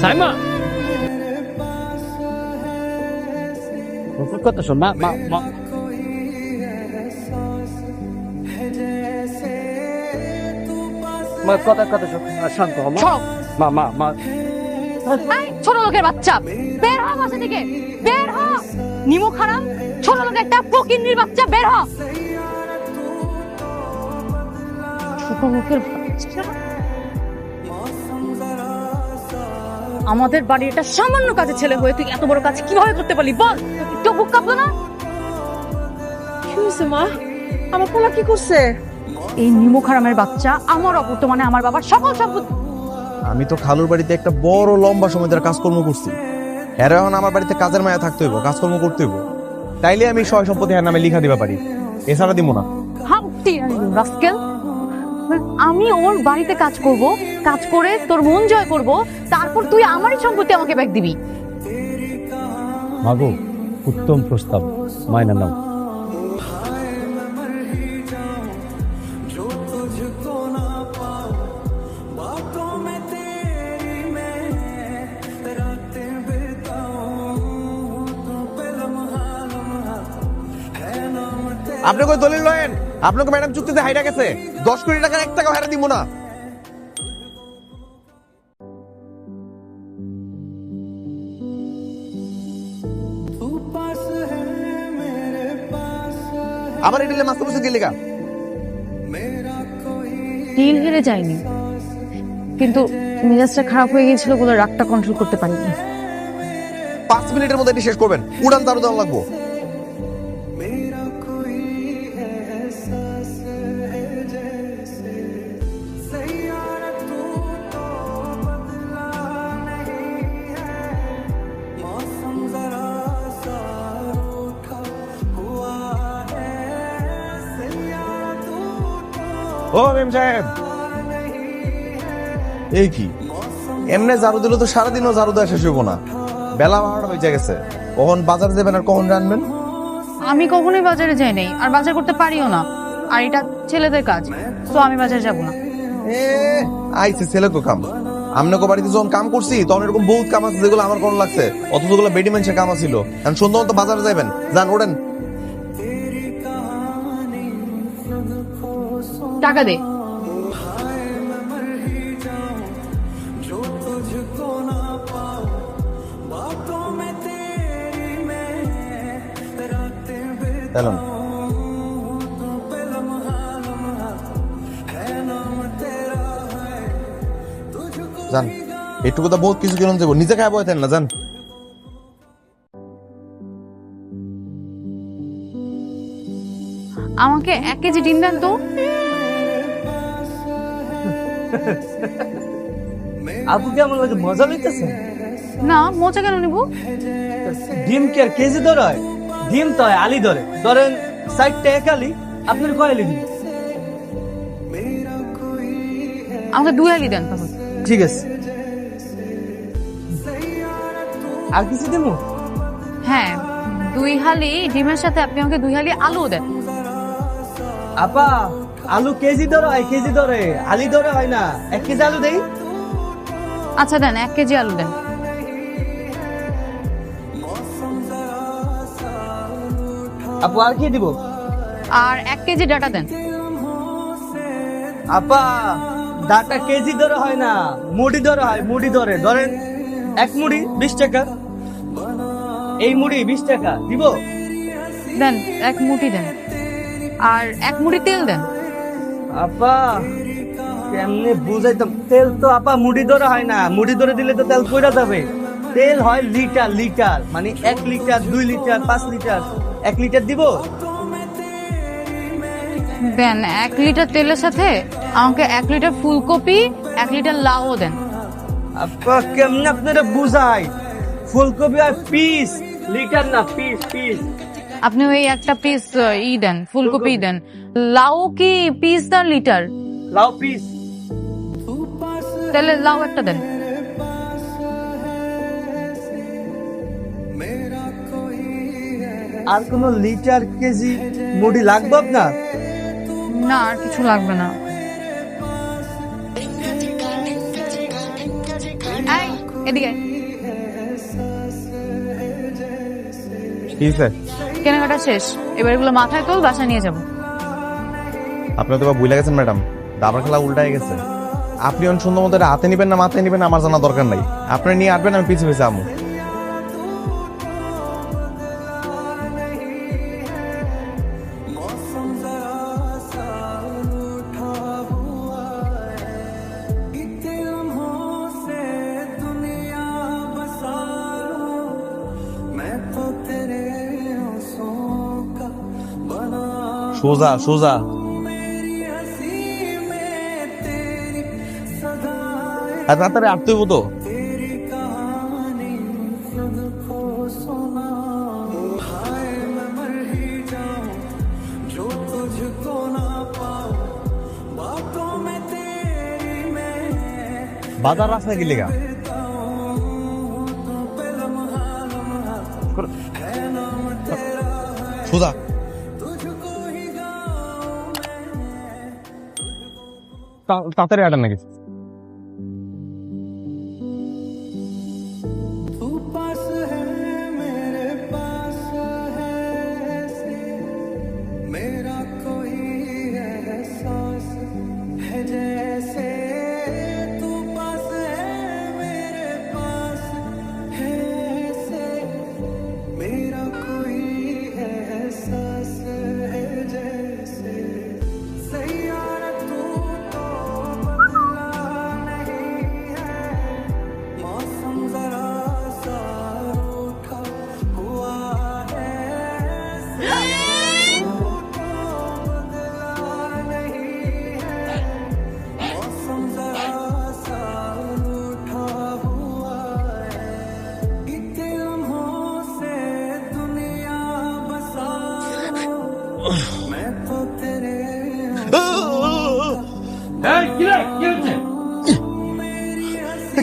সাইমা কথা শোন মা মা মা মা কথা কথা শান্ত হ মা মা মা মা ছোট লোকের বাচ্চা বের হ বাসা থেকে বের হ নিমো খারাম ছোট লোক একটা ফকিন্নির বাচ্চা বের হ ছোট লোকের বাচ্চা আমাদের বাড়ির একটা সামান্য কাজে ছেলে হয়ে তুই এত বড় কাজ কীভাবে করতে পারলি বল? একটু বুক কাঁপলো না? কি মা? আমার পোলা কি করছে? এই নিমো খারামের বাচ্চা আমার অবর্তমানে আমার বাবার সকল সম্পত্তি আমি তো খালুর বাড়িতে একটা বড় লম্বা সময় ধরে কাজকর্ম করছি। এরা এখন আমার বাড়িতে কাজের মায়া থাকতে হইব কাজকর্ম করতে হইব। তাইলে আমি সয় সম্পত্তি হ্যাঁ নামে লিখা দিবা পারি। এছাড়া দিব না। Humpty rascal. আমি ওর বাড়িতে কাজ করব কাজ করে তোর মন জয় করব তারপর তুই আমারই সম্পত্তি আমাকে ব্যাগ দিবি। মাগো উত্তম প্রস্তাব মায়না নাও। আপনি কই দলিল লয়েন? আপনাকে ম্যাডাম চুক্তিতে হাইরা গেছে। দশ কোটি টাকার এক টাকা হারা দিব না। আবার এটা মাস্টার বসে গেলি গা ডিল হেরে যায়নি। কিন্তু মেজাজটা খারাপ হয়ে গিয়েছিল বলে রাগটা কন্ট্রোল করতে পারিনি। পাঁচ মিনিটের মধ্যে এটি শেষ করবেন। উড়ান দেওয়া লাগবো। ও মেম সাহেব। এই কি? এমনি ঝাড়ু দিলে তো সারাদিনও ঝাড়ু দেওয়া শেষ হইব না। বেলা বারোটা বেজে গেছে। কখন বাজার যাবেন আর কখন রানবেন? আমি কখনোই বাজারে যাই নাই আর বাজার করতে পারিও না। আর এটা ছেলেদের কাজ তো আমি বাজারে যাব না। এ আইছে ছেলে তো কাম। আমনে বাড়িতে যখন কাম করছি তখন এরকম বহুত কাম আছে যেগুলো আমার কোন লাগছে। অথচ ওগুলো বেডি মানুষের কাম ছিল এখন সন্ধ্যা তো বাজারে যাবেন যান ওড়েন টাকা দে। এলাম যান এটুকু তো বহুত কিছু কিনুন যাব নিজে খায় বয়তেন না যান আমাকে এক কেজি ডিম দেন তো। আপু কেমন লাগে মজা লইতেছে? না মোচা কেন নিবো? ডিম কি আর কেজি ধরে হয়? ডিম তো হয় আলি ধরে ধরেন ষাটটা এক আলি আপনার কয় আলি দিন আমাকে দুই আলি দেন তাহলে ঠিক আছে। আর কিছু দেবো? হ্যাঁ দুই হালি ডিমের সাথে আপনি আমাকে দুই হালি আলু দেন। আপা আলু কেজি ধরে হয় কেজি ধরে আলি ধরে হয় না? এক কেজি আলু দেই? আচ্ছা দেন এক কেজি আলু দেন। আপু আর কি দিব? আর এক কেজি ডাটা দেন। আপা ডাটা কেজি ধরে হয় না? মুড়ি ধরে হয় মুড়ি ধরে। ধরেন এক মুড়ি বিশ টাকা। এই মুড়ি বিশ টাকা। দিব? দেন এক মুঠি দেন। আর এক মুঠি তেল দেন। আপা কেমনে বুঝাইতাম? তেল তো আপা মুড়ি ধরে হয় না। মুড়ি ধরে দিলে তো তেল কইরা যাবে। তেল হয় লিটার লিটার। মানে এক লিটার দুই লিটার পাঁচ লিটার। এক লিটার দিব? দেন এক লিটার তেলের সাথে আমাকে এক লিটার ফুলকপি এক লিটার লাউও দেন। আপা কেমনে আপনারা বুঝাই? ফুলকপি আর পিস। লিটার না পিস পিস। আপনি ওই একটা পিস ই দেন ফুলকপি দেন। লাউ কি পিস না লিটার লাউ পিস তাহলে লাউ একটা দেন। আর কোন লিটার কেজি মুড়ি লাগবে আপনার? না আর কিছু লাগবে না। এদিকে। কি স্যার? কেনাকাটা শেষ এবার এগুলো মাথায় তোল বাসা নিয়ে যাব। আপনি তো বা ভুলে গেছেন, ম্যাডাম। দাবার খেলা উল্টায় গেছে। আপনি অন সুন্দর মতো হাতে নিবেন না, মাথায় নিবেন আমার জানা দরকার নাই। আপনি নিয়ে আসবেন, আমি পিছু পিছু আমু সোজা সোজা। আর তাড়াতাড়ি আসতে হইব তো। বাজার রাস্তায় গেলে গা। সোজা। তাড়াতাড়ি আটান নাকি?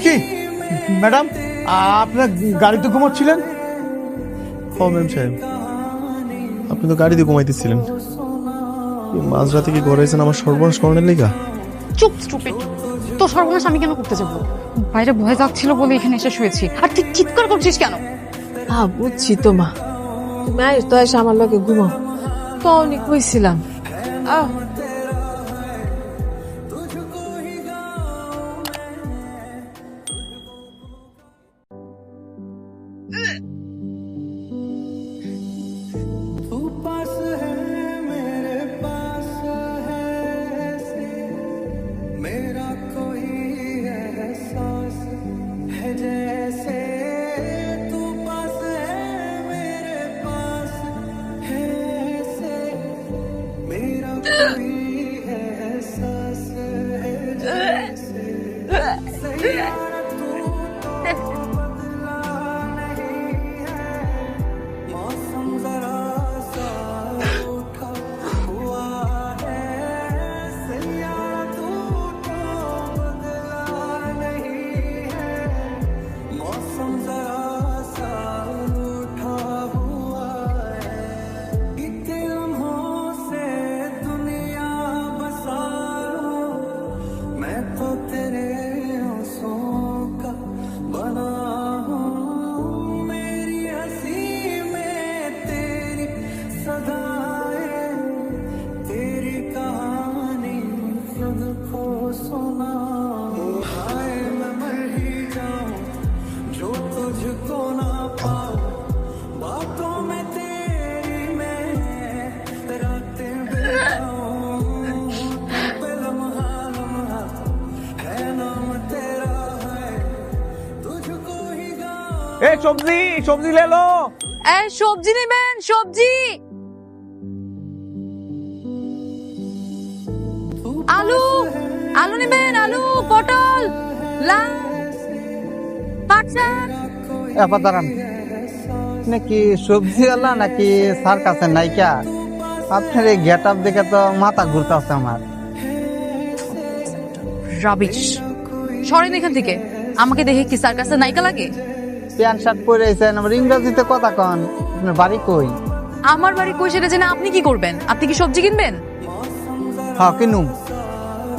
কি ম্যাডাম আপনার গাড়িতে ঘুমাচ্ছিলেন? ও ম্যাম সাহেব আপনি তো গাড়ি দিয়ে ঘুমাইতেছিলেন। এই মাঝরাতে কি ঘরে এসেছেন আমার সর্বনাশ করণের লেগা? চুপ স্টুপিড। তো সর্বনাশ আমি কেন করতে যাব? বাইরে ভয় যাচ্ছিল বলে এখানে এসে শুয়েছি। আর তুই চিৎকার করছিস কেন? হ্যাঁ বুঝছি তো মা। তুমি আইস তো এসে আমার লগে ঘুমাও। তখনই কইছিলাম আহ সবজি সবজি লেলো এই সবজি নেবেন সবজি। আলু আলু নেবেন আলু পটল লাউ পাট শাক এবার দাঁড়ান। নাকি সবজিওয়ালা নাকি স্যার কাছে নাইকা আপনার এই গেট আপ দেখে তো মাথা ঘুরতেছে আমার। রাবিশ সরেন এখান থেকে। আমাকে দেখে কি স্যার কাছে নাইকা লাগে? প্যান্ট শার্ট পরে আছেন আমার ইংরেজিতে কথা কন। আপনার বাড়ি কই? আমার বাড়ি কই সেটা জেনে আপনি কি করবেন? আপনি কি সবজি কিনবেন? হ্যাঁ কিনুম।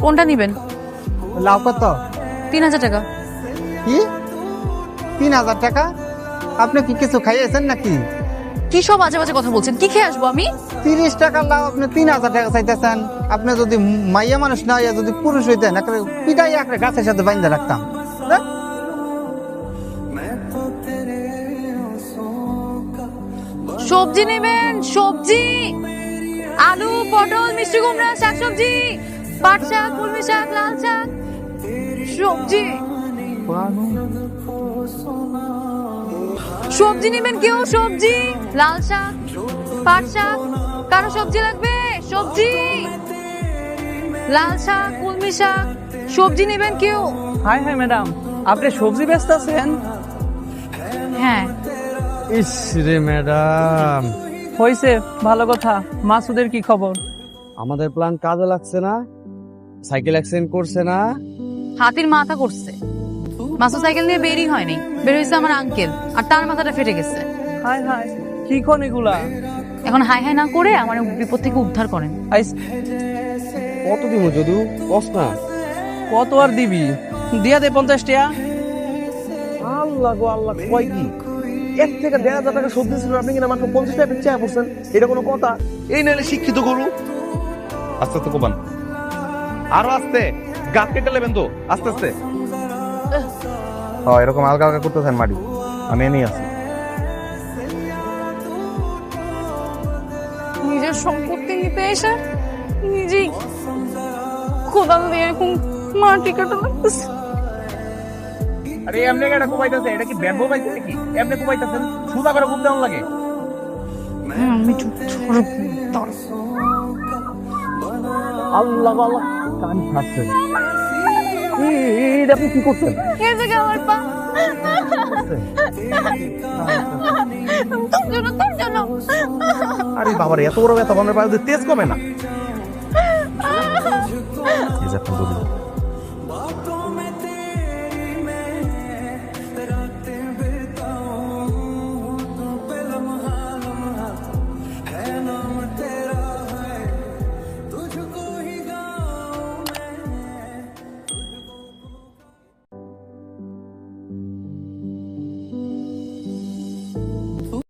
কোনটা নিবেন? লাউ কত? তিন হাজার টাকা। কি? তিন হাজার টাকা? আপনি কি কিছু খাইয়েছেন নাকি? কি সব বাজে বাজে কথা বলছেন? কি খেয়ে আসব আমি? তিরিশ টাকার লাভ আপনি তিন হাজার টাকা চাইতেছেন। আপনি যদি মাইয়া মানুষ না যদি পুরুষ হইতেন একটা পিটাই একটা গাছের সাথে বাইন্ধে রাখতাম। হ্যাঁ? সবজি নেবেন সবজি আলু পটল মিষ্টি কুমড়া শাকসবজি পাট শাক কলমি শাক লাল শাক সবজি। সবজি নেবেন কেউ? সবজি লাল শাক পাট শাক কারও সবজি লাগবে? সবজি লাল শাক কলমি শাক সবজি নেবেন কেউ? হাই হাই ম্যাডাম আপনি সবজি ব্যস্ত আছেন? হ্যাঁ। ইস রে ম্যাডাম। হয়েছে ভালো কথা। মাসুদের কি খবর? আমাদের প্ল্যান কাজে লাগছে না সাইকেল অ্যাক্সিডেন্ট করছে না। হাতির মাথা করছে। মাসুদ সাইকেল নিয়ে বেরই হয়নি। বের হয়েছে আমার আঙ্কেল আর তার মাথাটা ফেটে গেছে। হাই হাই কি কোন এগুলা? এখন হাই হাই না করে আমার বিপদ থেকে উদ্ধার করেন। আইস। কত দিব যদু? কস না। কত আর দিবি? দিয়া দে পঞ্চাশ টাকা আল্লাহ গো আল্লাহ কয় কি? এক থেকে দেড় হাজার টাকা সবজি ছিল আপনি কিনা মাত্র পঞ্চাশ টাকা চায় পড়ছেন এটা কোনো কথা? এই নাহলে শিক্ষিত গরু। আস্তে আস্তে কোবান। আরও আস্তে। গাছ কেটে নেবেন তো আস্তে আস্তে। ও এরকম আলগা আলগা করতেছেন মাটি। আমি এনেই আছি। নিজের সম্পত্তি নিতে এসে নিজেই খোদা দিয়ে এরকম মাটি কাটা লাগতেছে আরে এমনি এটা কোবাইতেছে এটা কি ব্যাম্বো পাইছে নাকি? এমনি কোবাইতেছেন সুদা করে লাগে। আমি চুপ আল্লাহ আল্লাহ কান ফাটছে। এটা আপনি কি করছেন? এই আমার পা। আরে বাবার এত বড় ব্যথা বানের পায়ে তেজ কমে না। এই যে।